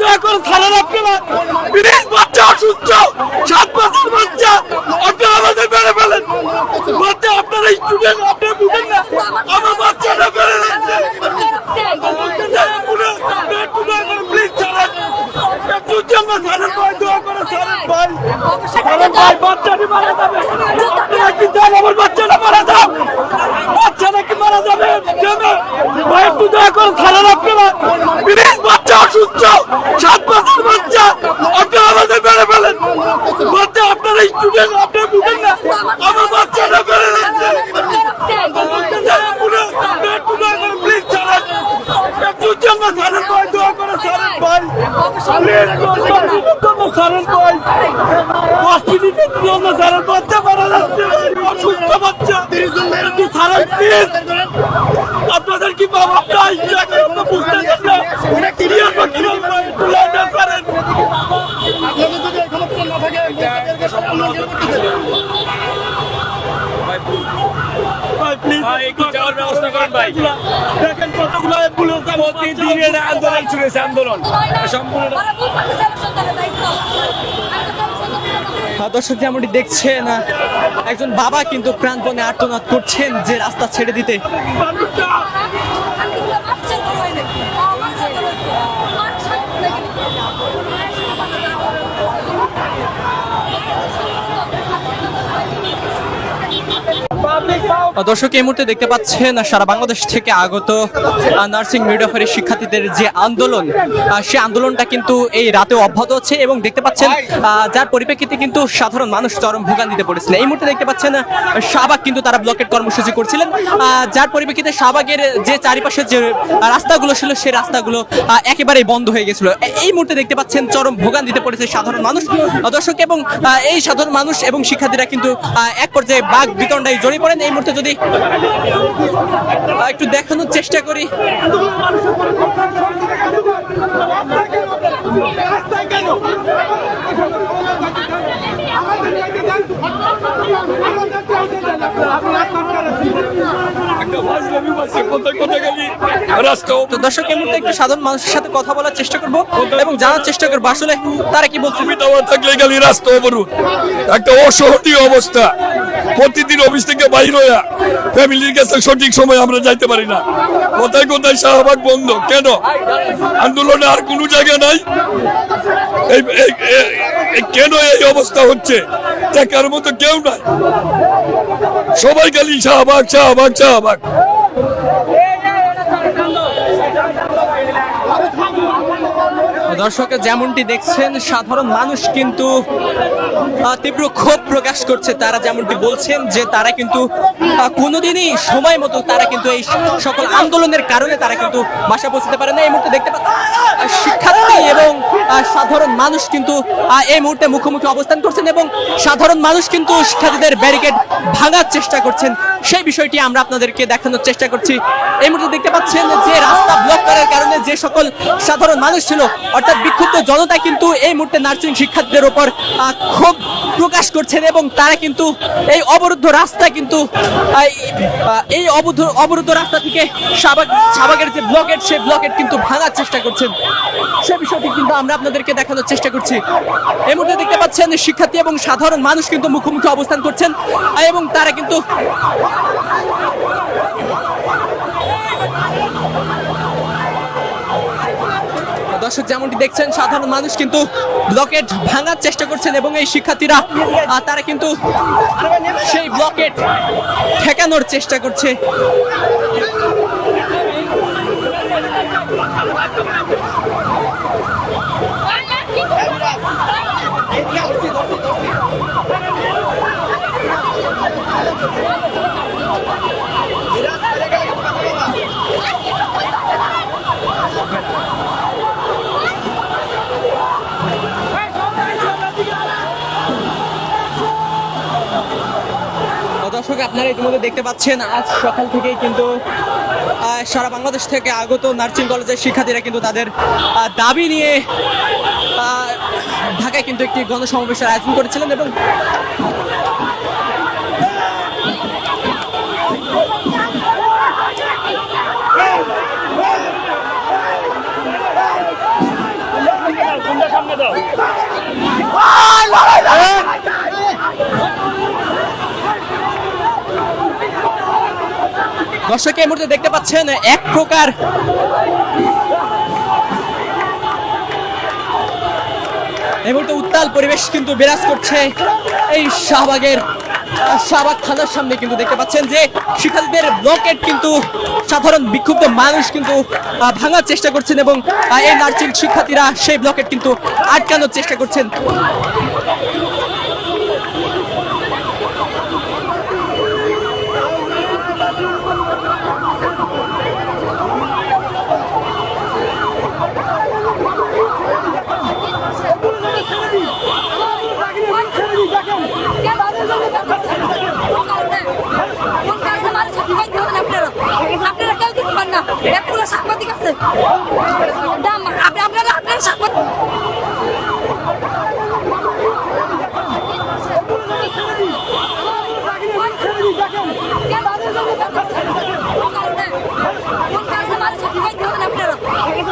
দয়া করে ছাড়েন আপনারা বিদেশ বাচ্চা, অসুস্থ, সাত বছর বাচ্চা, আপনারা আমাদের মেরে ফেলেন। বাচ্চা, আপনারা স্টুডেন্ট আপনারা বুঝেন না। আমার বাচ্চাটা মেরে যাচ্ছে প্লিজ করে ছাড়েন। ভাই ছাড়েন ভাই। বাচ্চাটি মারা যাবে। বাচ্চাটা মারা যাও বাচ্চাটা কি মারা যাবে? যাবে ভাই, একটু দয়া করে ছাড়েন আপনারা বিদেশ বাচ্চা অসুস্থ সাত বছর বাচ্চা আপনারা আমাদের মেরে ফেলেন বাচ্চা আপনারা স্টুডেন্ট আপনারা বুঝেন না আমার বাচ্চাটা মেরে যাচ্ছে প্লিজ ছাড়েন একটু জন্য ছাড়েন ভাই দয়া করে ছাড়েন ভাই ছাড়েন ভাই দশ মিনিটের জন্য ছাড়েন বাচ্চা মারা যাচ্ছে অসুস্থ বাচ্চা একটু ছাড়েন প্লিজ আপনাদের কি বাবা আপনারা ভাই প্লিজ ভাই, একটু যাওয়ার ব্যবস্থা করেন, ভাই। দেখেন কতগুলো পুলিশ প্রতিদিনের আন্দোলন শুনেছে আন্দোলন। সম্পূর্ণ দর্শক যেমনটি দেখছেন না একজন বাবা কিন্তু প্রাণপণে আর্তনাদ করছেন যে রাস্তা ছেড়ে দিতে। দর্শক, এই মুহূর্তে দেখতে পাচ্ছেন সারা বাংলাদেশ থেকে আগত নার্সিং মিডওয়াইফারি শিক্ষার্থীদের যে আন্দোলন সেই আন্দোলনটা কিন্তু এই রাতে অব্যাহত হচ্ছে এবং দেখতে পাচ্ছেন যার পরিপ্রেক্ষিতে কিন্তু সাধারণ মানুষ চরম ভোগান্তিতে পড়েছিলেন। এই মুহূর্তে দেখতে পাচ্ছেন শাহবাগ কিন্তু তারা ব্লকেট কর্মসূচি করছিলেন। যার পরিপ্রেক্ষিতে শাহবাগের যে চারিপাশে যে রাস্তাগুলো ছিল সেই রাস্তাগুলো একেবারেই বন্ধ হয়ে গেছিল। এই মুহূর্তে দেখতে পাচ্ছেন চরম ভোগান্তিতে পড়েছে সাধারণ মানুষ। দর্শক, এবং এই সাধারণ মানুষ এবং শিক্ষার্থীরা কিন্তু এক পর্যায়ে বাঘ বিতণ্ডায় জড়িয়ে পড়েন। এই মুহূর্তে যদি আহ, একটু দেখানোর চেষ্টা করি। দর্শক এই মুহূর্তে একটু সাধারণ মানুষের সাথে কথা বলার চেষ্টা করব এবং জানার চেষ্টা করব আসলে তারা কি বলছে? থাকলে গেলি রাস্তা একটা অসহনীয় অবস্থা। প্রতিদিন অফিস থেকে বাইর হইয়া ফ্যামিলির কাছে সঠিক সময় আমরা যাইতে পারি না। কোথায় কোথায় শাহবাগ বন্ধ। কেন? আন্দোলনে আর কোনো জায়গা নাই? কেন এই অবস্থা হচ্ছে? দেখার মতো কেউ নাই। সবাই খালি শাহবাগ শাহবাগ শাহবাগ। দর্শক যেমনটি দেখছেন, সাধারণ মানুষ কিন্তু তীব্র ক্ষোভ প্রকাশ করছে। তারা যেমনটি বলছেন যে, তারা কিন্তু কোনোদিনই সময় মতো তারা কিন্তু এই সকল আন্দোলনের কারণে তারা কিন্তু বাসা পৌঁছতে পারে না। এই মুহূর্তে দেখতে পাচ্ছেন শিক্ষার্থী এবং সাধারণ মানুষ কিন্তু এই মুহূর্তে মুখোমুখি অবস্থান করছেন এবং সাধারণ মানুষ কিন্তু শিক্ষার্থীদের ব্যারিকেড ভাঙার চেষ্টা করছেন। সেই বিষয়টি আমরা আপনাদেরকে দেখানোর চেষ্টা করছি। এই মুহূর্তে দেখতে পাচ্ছেন যে রাস্তা ব্লক করার কারণে যে সকল সাধারণ মানুষ ছিল অর্থাৎ বিক্ষুব্ধ জনতা কিন্তু এই মুহূর্তে নার্সিং শিক্ষার্থীদের আহ, ক্ষোভ প্রকাশ করছেন এবং তারা কিন্তু এই অবরুদ্ধ রাস্তা কিন্তু এই- অবরুদ্ধ অবরুদ্ধ রাস্তা থেকে শাহবাগ সাবাগের যে ব্লকেট সেই ব্লকেট কিন্তু ভাঙার চেষ্টা করছেন। সে বিষয়টি কিন্তু আমরা আপনাদেরকে দেখানোর চেষ্টা করছি। এই মুহূর্তে দেখতে পাচ্ছেন শিক্ষার্থী এবং সাধারণ মানুষ কিন্তু মুখোমুখি অবস্থান করছেন এবং তারা কিন্তু দর্শক, যেমনটি দেখছেন, সাধারণ মানুষ কিন্তু ব্লকেট ভাঙার চেষ্টা করছেন এবং এই শিক্ষার্থীরা তারা কিন্তু সেই ব্লকেট ঠেকানোর চেষ্টা করছে। দর্শক, আপনারা ইতিমধ্যে দেখতে পাচ্ছেন, আজ সকাল থেকেই কিন্তু সারা বাংলাদেশ থেকে আগত নার্সিং কলেজের শিক্ষার্থীরা কিন্তু তাদের দাবি নিয়ে ঢাকায় কিন্তু একটি গণসমাবেশের আয়োজন করেছিলেন এবং দর্শক এই মুহূর্তে দেখতে পাচ্ছেন এক প্রকার এই মুহূর্তে উত্তাল পরিবেশ কিন্তু বিরাজ করছে এই শাহবাগের, শাহবাগ থানার সামনে কিন্তু দেখতে পাচ্ছেন যে শিক্ষার্থীদের ব্লকেট কিন্তু সাধারণ বিক্ষুব্ধ মানুষ কিন্তু ভাঙার চেষ্টা করছেন এবং এই নার্সিং শিক্ষার্থীরা সেই ব্লকেট কিন্তু আটকানোর চেষ্টা করছেন আপনারা কেউ কিছু পান না এগুলো সাংবাদিক আছে দাম আপনি আপনারা আপনারা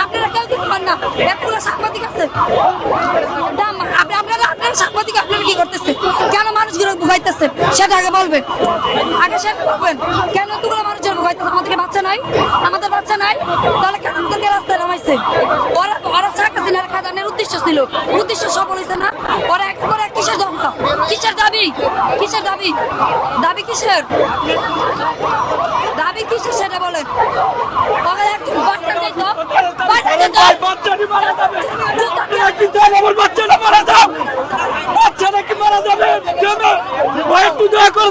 আপনারা কেউ পান না। এগুলো সাংবাদিক আছে। আপনারা আপনারা সাংবাদিক, আপনারা কি করতেছে কেন মানুষগুলো ভুগাইতেছে? সেটা আগে বলবেন। আগে সেটা বলবেন। কেন এতগুলো মানুষজন ভুগাইতেছে? আমাদেরকে বাচ্চা নাই? আমাদের বাচ্চা নাই? তাহলে করছে ওরা ওরা খাদানের উদ্দেশ্য ছিল। উদ্দেশ্য সফল হয়েছে না। ওরা এক কিসের কিসের দাবি? কিসের দাবি? দাবি কিসের? দাবি কিসের সেটা বলে ওরা বাচ্চা দিত বাচ্চা দিত বাচ্চাটা মারা বাচ্চাটা কি মারা যাবে? একটু দয়া করে